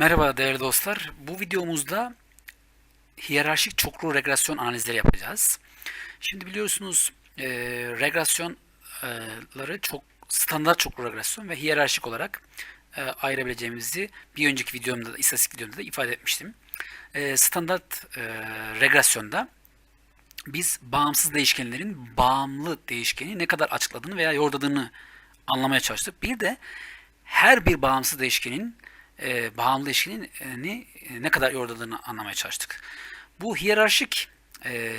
Merhaba değerli dostlar. Bu videomuzda hiyerarşik çoklu regresyon analizleri yapacağız. Şimdi biliyorsunuz e, regresyonları çok standart çoklu regresyon ve hiyerarşik olarak e, ayırabileceğimizi bir önceki videomda, da, istatistik videomda da ifade etmiştim. E, standart e, regresyonda biz bağımsız değişkenlerin bağımlı değişkeni ne kadar açıkladığını veya yordadığını anlamaya çalıştık. Bir de her bir bağımsız değişkenin e, bağımlı değişkenin e, ne kadar yordadığını anlamaya çalıştık. Bu hiyerarşik e,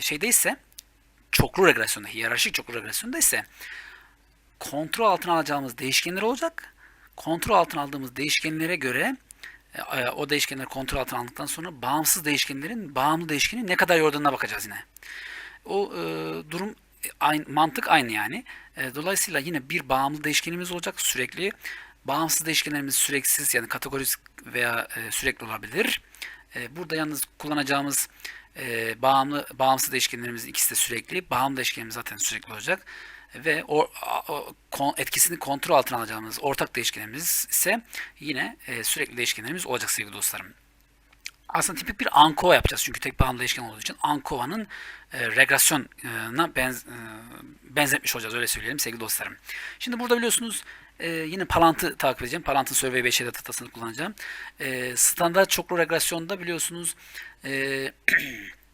şeyde ise çoklu regresyonda, hiyerarşik çoklu regresyonda ise kontrol altına alacağımız değişkenler olacak. Kontrol altına aldığımız değişkenlere göre e, o değişkenleri kontrol altına aldıktan sonra bağımsız değişkenlerin bağımlı değişkeni ne kadar yordadığına bakacağız yine. O e, durum aynı, mantık aynı yani. E, dolayısıyla yine bir bağımlı değişkenimiz olacak sürekli. Bağımsız değişkenlerimiz süreksiz yani kategorik veya e, sürekli olabilir. E, burada yalnız kullanacağımız e, bağımlı bağımsız değişkenlerimizin ikisi de sürekli. Bağımlı değişkenimiz zaten sürekli olacak. Ve o, o etkisini kontrol altına alacağımız ortak değişkenlerimiz ise yine e, sürekli değişkenlerimiz olacak sevgili dostlarım. Aslında tipik bir ANKOVA yapacağız çünkü tek bağımlı değişken olduğu için ANKOVA'nın e, regresyona benz, e, benzetmiş olacağız öyle söyleyelim sevgili dostlarım. Şimdi burada biliyorsunuz e, yine Palant'ı takip edeceğim. Palant'ın Survey 5 datasını kullanacağım. E, standart çoklu regresyonda biliyorsunuz e,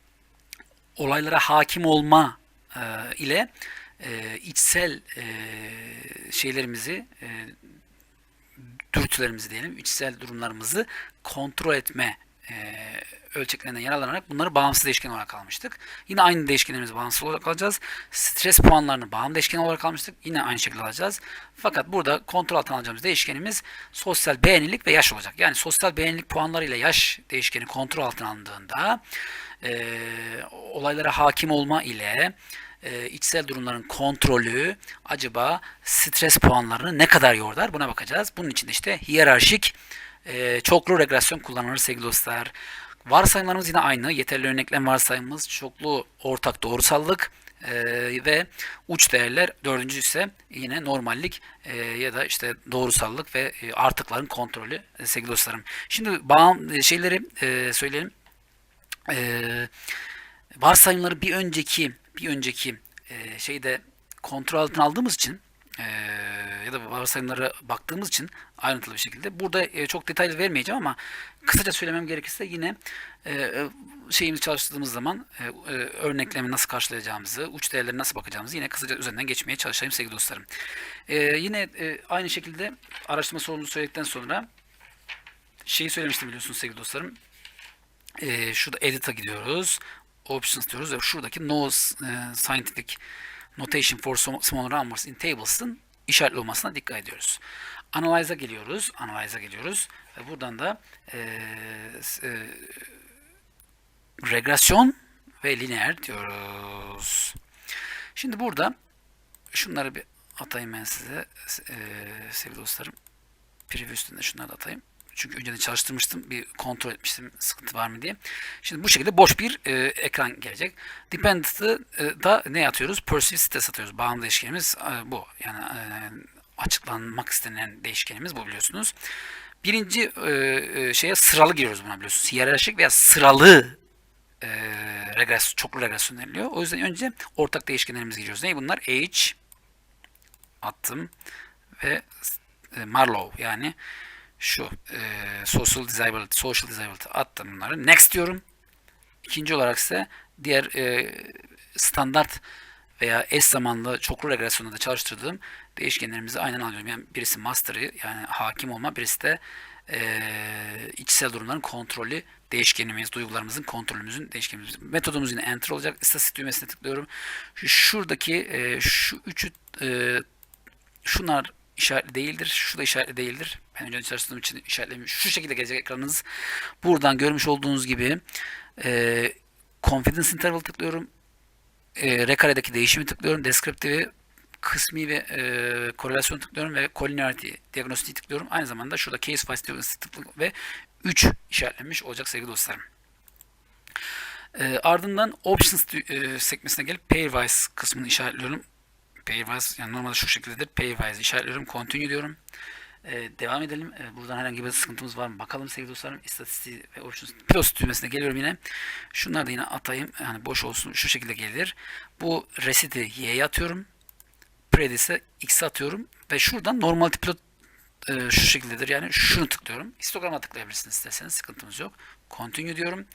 olaylara hakim olma e, ile e, içsel e, şeylerimizi e, dürtülerimizi diyelim, içsel durumlarımızı kontrol etme e, ölçeklerinden yararlanarak bunları bağımsız değişken olarak almıştık. Yine aynı değişkenlerimizi bağımsız olarak alacağız. Stres puanlarını bağımlı değişken olarak almıştık. Yine aynı şekilde alacağız. Fakat burada kontrol altına alacağımız değişkenimiz sosyal beğenilik ve yaş olacak. Yani sosyal beğenilik puanları ile yaş değişkeni kontrol altına alındığında e, olaylara hakim olma ile e, içsel durumların kontrolü acaba stres puanlarını ne kadar yordar buna bakacağız. Bunun için işte hiyerarşik e, çoklu regresyon kullanılır sevgili dostlar. Varsayımlarımız yine aynı. Yeterli örneklem varsayımımız çoklu ortak doğrusallık e, ve uç değerler dördüncü ise yine normallik e, ya da işte doğrusallık ve e, artıkların kontrolü e, sevgili dostlarım. Şimdi bağım e, şeyleri e, söyleyelim. E, varsayımları bir önceki bir önceki e, şeyde kontrol altına aldığımız için e, ya da varsayımlara baktığımız için ayrıntılı bir şekilde burada e, çok detaylı vermeyeceğim ama kısaca söylemem gerekirse yine e, şeyimizi çalıştırdığımız zaman e, e, örneklemi nasıl karşılayacağımızı, uç değerleri nasıl bakacağımızı yine kısaca üzerinden geçmeye çalışayım sevgili dostlarım. E, yine e, aynı şekilde araştırma sorumlusu söyledikten sonra şeyi söylemiştim biliyorsunuz sevgili dostlarım. E, şurada edit'a gidiyoruz options diyoruz ve şuradaki no e, scientific notation for small numbers in tables'ın işaretli olmasına dikkat ediyoruz. Analyze'a geliyoruz. Analyze'a geliyoruz. Ve buradan da e, e, regresyon ve lineer diyoruz. Şimdi burada şunları bir atayım ben size e, sevgili dostlarım. Preview üstünde şunları da atayım. Çünkü önceden çalıştırmıştım. Bir kontrol etmiştim sıkıntı var mı diye. Şimdi bu şekilde boş bir e, ekran gelecek. Dependent'ı e, da ne atıyoruz? Persist atıyoruz. Bağımlı değişkenimiz e, bu. Yani e, açıklanmak istenen değişkenimiz bu biliyorsunuz. Birinci e, e, şeye sıralı giriyoruz buna biliyorsunuz. Hiyerarşik veya sıralı e, regres, çoklu regresyon deniliyor. O yüzden önce ortak değişkenlerimizi giriyoruz. Ne bunlar? Age attım ve e, Marlow yani şu e, social disability, social disability attım bunları. Next diyorum. İkinci olarak ise diğer e, standart veya eş zamanlı çoklu regresyonda da çalıştırdığım değişkenlerimizi aynen alıyorum. Yani birisi master'ı yani hakim olma, birisi de e, içsel durumların kontrolü değişkenimiz, duygularımızın kontrolümüzün değişkenimiz. Metodumuz yine enter olacak. İstatistik düğmesine tıklıyorum. Şu, şuradaki e, şu üçü e, şunlar işaretli değildir. Şu da işaretli değildir. Ben önce çalıştığım için işaretlemiş. Şu şekilde gelecek ekranınız. Buradan görmüş olduğunuz gibi e, confidence interval tıklıyorum. E, rekaredeki değişimi tıklıyorum. Descriptive'i kısmi ve e, korelasyon tıklıyorum ve collinearity diagnostiği tıklıyorum. Aynı zamanda şurada case diagnostik tıklıyorum ve 3 işaretlenmiş olacak sevgili dostlarım. E, ardından options e, sekmesine gelip pairwise kısmını işaretliyorum pairwise yani normalde şu şekildedir. Pairwise işaretliyorum. Continue diyorum. Ee, devam edelim. Ee, buradan herhangi bir sıkıntımız var mı? Bakalım sevgili dostlarım. İstatistiği ve options plus düğmesine geliyorum yine. Şunları da yine atayım. Yani boş olsun. Şu şekilde gelir. Bu resiti y'ye atıyorum. Predis'e x'e atıyorum. Ve şuradan normal pilot e, şu şekildedir. Yani şunu tıklıyorum. Histograma tıklayabilirsiniz isterseniz. Sıkıntımız yok. Continue diyorum.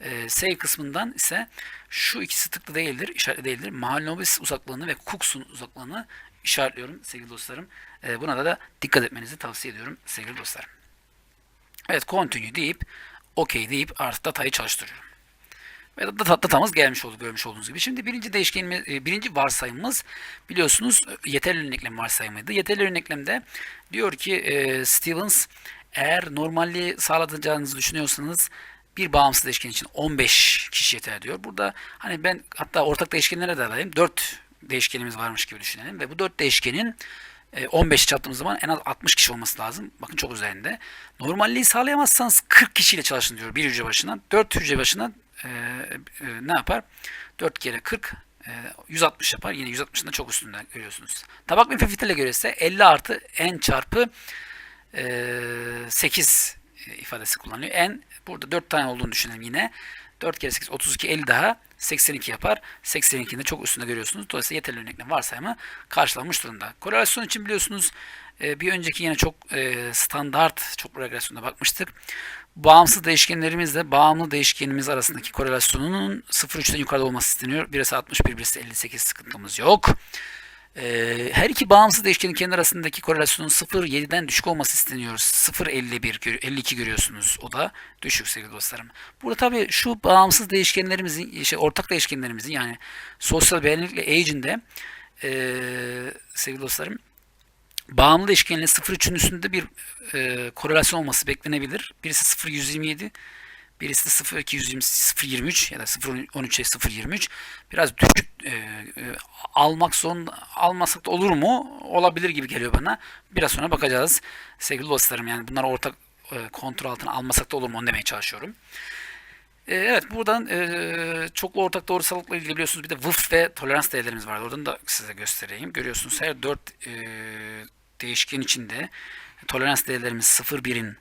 E, save kısmından ise şu ikisi tıklı değildir. işaretli değildir. Mahalnobis uzaklığını ve Cooks'un uzaklığını işaretliyorum sevgili dostlarım. E, buna da, da dikkat etmenizi tavsiye ediyorum sevgili dostlarım. Evet continue deyip OK deyip artık datayı çalıştırıyorum. Ve data, datamız gelmiş oldu görmüş olduğunuz gibi. Şimdi birinci değişkenimiz, e, birinci varsayımımız biliyorsunuz e, yeterli örneklem varsayımıydı. Yeterli örneklemde diyor ki e, Stevens eğer normalliği sağlayacağınızı düşünüyorsanız bir bağımsız değişken için 15 kişi yeter diyor. Burada hani ben hatta ortak değişkenlere de alayım. 4 değişkenimiz varmış gibi düşünelim ve bu 4 değişkenin 15 çarptığımız zaman en az 60 kişi olması lazım. Bakın çok üzerinde. Normalliği sağlayamazsanız 40 kişiyle çalışın diyor bir hücre başına. 4 hücre başına e, e, ne yapar? 4 kere 40 e, 160 yapar. Yine 160'ın da çok üstünde görüyorsunuz. Tabak filtre göre ise 50 artı n çarpı e, 8 ifadesi kullanılıyor. N burada 4 tane olduğunu düşünelim yine. 4 kere 8 32 50 daha 82 yapar. 82'nin de çok üstünde görüyorsunuz. Dolayısıyla yeterli örneklem varsayımı karşılanmış durumda. Korelasyon için biliyorsunuz e, bir önceki yine çok e, standart çok regresyonda bakmıştık. Bağımsız değişkenlerimizle bağımlı değişkenimiz arasındaki korelasyonunun 0.3'ten yukarıda olması isteniyor. Birisi 61, birisi 58 sıkıntımız yok. Ee, her iki bağımsız değişkenin kendi arasındaki korelasyonun 0.7'den düşük olması isteniyor. 0.51, 52 görüyorsunuz. O da düşük sevgili dostlarım. Burada tabii şu bağımsız değişkenlerimizin, işte ortak değişkenlerimizin yani sosyal beğenilikle age'inde ee, sevgili dostlarım bağımlı değişkenle 0.3'ün üstünde bir e, korelasyon olması beklenebilir. Birisi 0.127, birisi de 0.220, 0.23 ya da 0.13'e 0.23. Biraz düşük e, e, almak zorunda almasak da olur mu? Olabilir gibi geliyor bana. Biraz sonra bakacağız sevgili dostlarım. Yani bunları ortak e, kontrol altına almasak da olur mu onu demeye çalışıyorum. E, evet buradan e, çoklu ortak doğrusallıkla ilgili biliyorsunuz bir de WIF ve tolerans değerlerimiz var. Oradan da size göstereyim. Görüyorsunuz her 4 e, değişken içinde tolerans değerlerimiz 0,1'in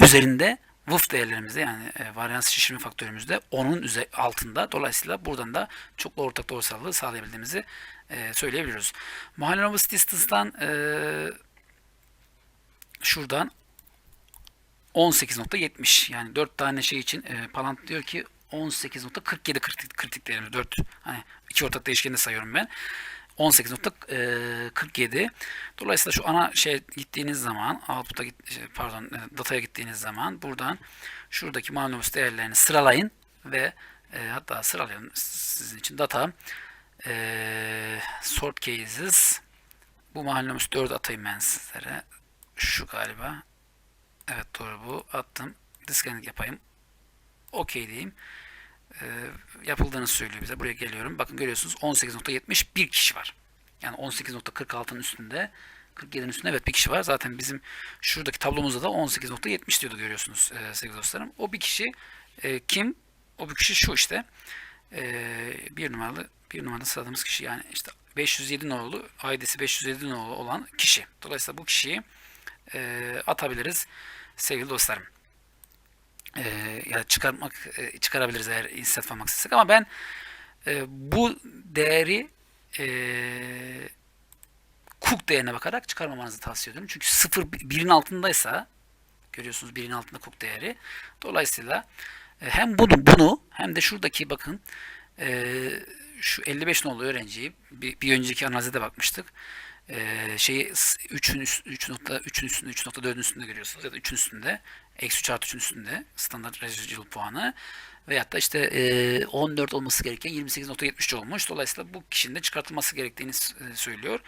üzerinde WIF değerlerimizde yani e, varyans şişirme faktörümüzde onun altında. Dolayısıyla buradan da çoklu ortak doğrusallığı sağlayabildiğimizi e, söyleyebiliyoruz. Mahallenovus distance'dan e, şuradan 18.70 yani 4 tane şey için e, Palant diyor ki 18.47 kritik, kritik değerimiz 4 hani iki ortak değişkeni sayıyorum ben. 18.47. Dolayısıyla şu ana şey gittiğiniz zaman output'a git, şey, pardon e, dataya gittiğiniz zaman buradan şuradaki malumuz değerlerini sıralayın ve e, hatta sıralayın sizin için data e, sort cases bu malumuz 4 atayım ben sizlere. Şu galiba. Evet doğru bu. Attım. Disconnect yapayım. OK diyeyim e, yapıldığını söylüyor bize. Buraya geliyorum. Bakın görüyorsunuz 18.70 bir kişi var. Yani 18.46'nın üstünde 47'nin üstünde evet bir kişi var. Zaten bizim şuradaki tablomuzda da 18.70 diyordu görüyorsunuz e, sevgili dostlarım. O bir kişi e, kim? O bir kişi şu işte. E, bir numaralı bir numaralı sıradığımız kişi yani işte 507 nolu ID'si 507 nolu olan kişi. Dolayısıyla bu kişiyi e, atabiliriz sevgili dostlarım e, ya çıkarmak e, çıkarabiliriz eğer inisiyatif almak istesek ama ben e, bu değeri e, Cook değerine bakarak çıkarmamanızı tavsiye ediyorum. Çünkü 0 1'in altındaysa görüyorsunuz 1'in altında Cook değeri. Dolayısıyla e, hem bunu bunu hem de şuradaki bakın e, şu 55 nolu öğrenciyi bir, bir önceki analize de bakmıştık. Ee, şeyi 3'ün 3.3'ün üstünde 3.4'ün üstünde görüyorsunuz ya da 3'ün üstünde eksi 3 artı 3'ün üstünde standart residual puanı veyahut da işte e, 14 olması gereken 28.73 olmuş. Dolayısıyla bu kişinin de çıkartılması gerektiğini e, söylüyor.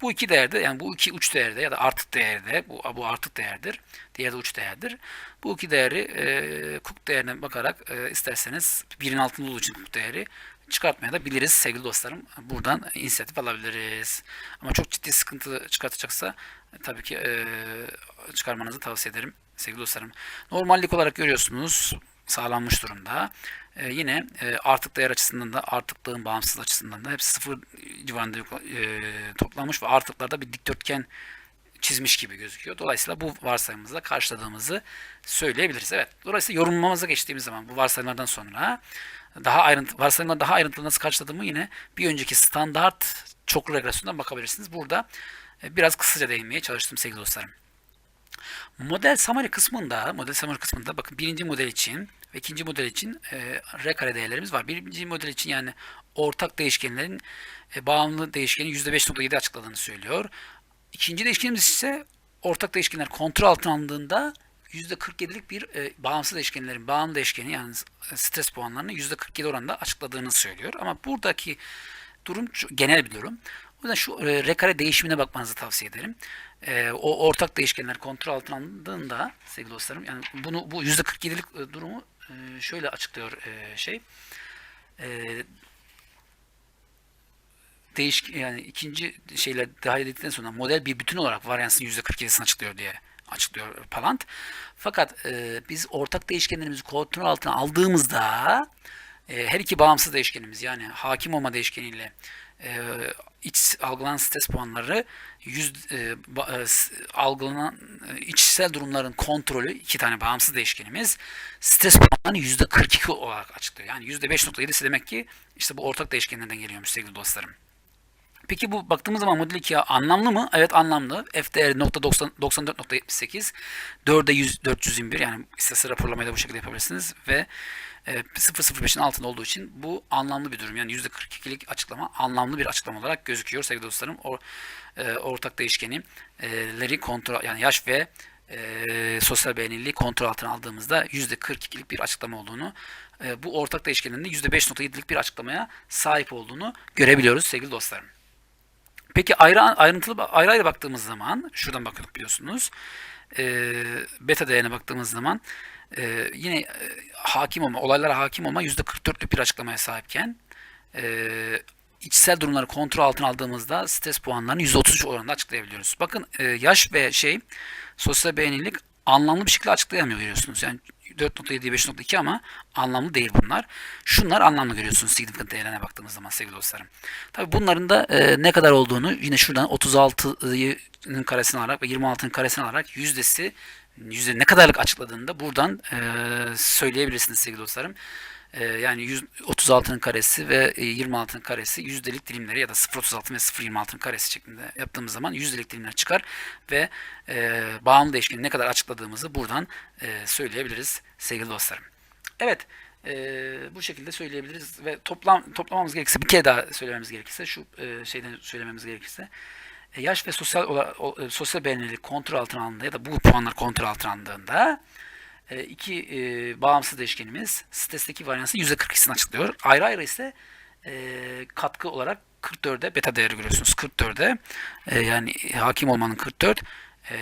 Bu iki değerde yani bu iki uç değerde ya da artık değerde bu, bu artık değerdir. Diğer de uç değerdir. Bu iki değeri e, Cook değerine bakarak e, isterseniz birin altında olduğu için Cook değeri çıkartmaya da biliriz sevgili dostlarım. Buradan inisiyatif alabiliriz. Ama çok ciddi sıkıntı çıkartacaksa e, tabii ki e, çıkarmanızı tavsiye ederim sevgili dostlarım. Normallik olarak görüyorsunuz sağlanmış durumda. E, yine e, artık değer açısından da artıklığın bağımsız açısından da hepsi sıfır civarında e, toplanmış ve artıklarda bir dikdörtgen çizmiş gibi gözüküyor. Dolayısıyla bu varsayımımızla karşıladığımızı söyleyebiliriz. Evet. Dolayısıyla yorumlamamıza geçtiğimiz zaman bu varsayımlardan sonra daha ayrıntı varsayımları daha ayrıntılı nasıl karşıladığımı yine bir önceki standart çoklu regresyondan bakabilirsiniz. Burada e, biraz kısaca değinmeye çalıştım sevgili dostlarım. Model summary kısmında, model summary kısmında bakın birinci model için ve ikinci model için e, R kare değerlerimiz var. Birinci model için yani ortak değişkenlerin e, bağımlı değişkeni %5.7 açıkladığını söylüyor. İkinci değişkenimiz ise ortak değişkenler kontrol altına alındığında %47'lik bir e, bağımsız değişkenlerin bağımlı değişkeni yani stres puanlarını %47 oranında açıkladığını söylüyor. Ama buradaki durum genel bir durum. O yüzden şu e, R kare değişimine bakmanızı tavsiye ederim. E, o ortak değişkenler kontrol altına alındığında sevgili dostlarım yani bunu bu %47'lik e, durumu e, şöyle açıklıyor e, şey. E, değiş yani ikinci şeyler dahil edildikten sonra model bir bütün olarak varyansın %47'sini açıklıyor diye açıklıyor Palant. Fakat e, biz ortak değişkenlerimizi kontrol altına aldığımızda e, her iki bağımsız değişkenimiz yani hakim olma değişkeniyle e, iç algılanan stres puanları yüz, e, ba- e, algılanan e, içsel durumların kontrolü iki tane bağımsız değişkenimiz stres puanlarını %42 olarak açıklıyor. Yani %5.7'si demek ki işte bu ortak değişkenlerden geliyormuş sevgili dostlarım. Peki bu baktığımız zaman model 2'ye anlamlı mı? Evet anlamlı. F değeri .90 94.78 4'e 100, 421 yani istatistik raporlamayı da bu şekilde yapabilirsiniz ve e, 0.05'in altında olduğu için bu anlamlı bir durum. Yani %42'lik açıklama anlamlı bir açıklama olarak gözüküyor sevgili dostlarım. O, e, ortak değişkenleri kontrol yani yaş ve e, sosyal beğenililiği kontrol altına aldığımızda %42'lik bir açıklama olduğunu e, bu ortak değişkenin de %5.7'lik bir açıklamaya sahip olduğunu görebiliyoruz sevgili dostlarım. Peki ayrı ayrıntılı ayrı ayrı baktığımız zaman şuradan bakıyorduk biliyorsunuz. E, beta değerine baktığımız zaman e, yine e, hakim olma, olaylara hakim olma %44'lük bir açıklamaya sahipken e, içsel durumları kontrol altına aldığımızda stres puanlarını %33 oranında açıklayabiliyoruz. Bakın e, yaş ve şey sosyal beğenilik anlamlı bir şekilde açıklayamıyor görüyorsunuz. Yani 4.7 5.2 ama anlamlı değil bunlar. Şunlar anlamlı görüyorsunuz significant değerlerine baktığımız zaman sevgili dostlarım. Tabi bunların da e, ne kadar olduğunu yine şuradan 36'nın karesini alarak ve 26'nın karesini alarak yüzdesi yüzde ne kadarlık açıkladığını da buradan e, söyleyebilirsiniz sevgili dostlarım. E, yani 100 36'nın karesi ve e, 26'nın karesi yüzdelik dilimleri ya da 0.36 ve 0.26'nın karesi şeklinde yaptığımız zaman yüzdelik dilimler çıkar ve e, bağımlı değişkeni ne kadar açıkladığımızı buradan e, söyleyebiliriz sevgili dostlarım. Evet, e, bu şekilde söyleyebiliriz ve toplam toplamamız gerekirse bir kere daha söylememiz gerekirse şu e, şeyden söylememiz gerekirse e, yaş ve sosyal o- e, sosyal beğenilik kontrol altına alındığında ya da bu puanlar kontrol altına alındığında e, iki e, bağımsız değişkenimiz stresteki varyansın %42'sini açıklıyor. Ayrı ayrı ise e, katkı olarak 44'e beta değeri görüyorsunuz. 44'e e, yani hakim olmanın 44 e,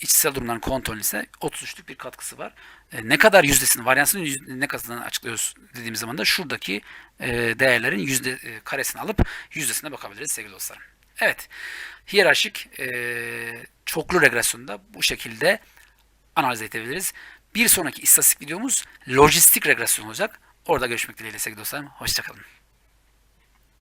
içsel durumların kontrolü ise 33'lük bir katkısı var. E, ne kadar yüzdesini, varyansın yüzde, ne kadarını açıklıyoruz dediğimiz zaman da şuradaki e, değerlerin yüzde e, karesini alıp yüzdesine bakabiliriz sevgili dostlarım. Evet, hiyerarşik e, çoklu regresyonda bu şekilde analiz edebiliriz. Bir sonraki istatistik videomuz lojistik regresyon olacak. Orada görüşmek dileğiyle sevgili dostlarım. Hoşçakalın.